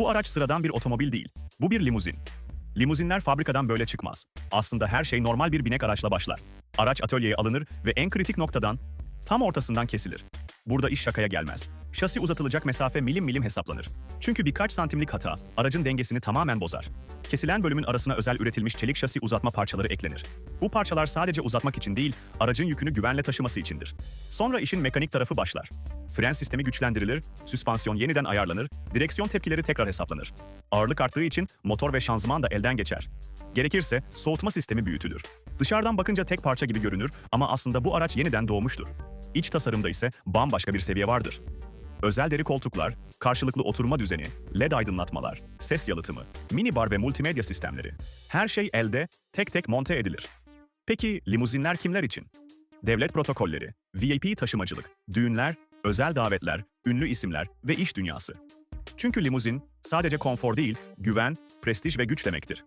Bu araç sıradan bir otomobil değil. Bu bir limuzin. Limuzinler fabrikadan böyle çıkmaz. Aslında her şey normal bir binek araçla başlar. Araç atölyeye alınır ve en kritik noktadan, tam ortasından kesilir. Burada iş şakaya gelmez. Şasi uzatılacak mesafe milim milim hesaplanır. Çünkü birkaç santimlik hata aracın dengesini tamamen bozar. Kesilen bölümün arasına özel üretilmiş çelik şasi uzatma parçaları eklenir. Bu parçalar sadece uzatmak için değil, aracın yükünü güvenle taşıması içindir. Sonra işin mekanik tarafı başlar. Fren sistemi güçlendirilir, süspansiyon yeniden ayarlanır, direksiyon tepkileri tekrar hesaplanır. Ağırlık arttığı için motor ve şanzıman da elden geçer. Gerekirse soğutma sistemi büyütülür. Dışarıdan bakınca tek parça gibi görünür ama aslında bu araç yeniden doğmuştur. İç tasarımda ise bambaşka bir seviye vardır. Özel deri koltuklar, karşılıklı oturma düzeni, LED aydınlatmalar, ses yalıtımı, minibar ve multimedya sistemleri. Her şey elde, tek tek monte edilir. Peki limuzinler kimler için? Devlet protokolleri, VIP taşımacılık, düğünler, özel davetler, ünlü isimler ve iş dünyası. Çünkü limuzin sadece konfor değil, güven, prestij ve güç demektir.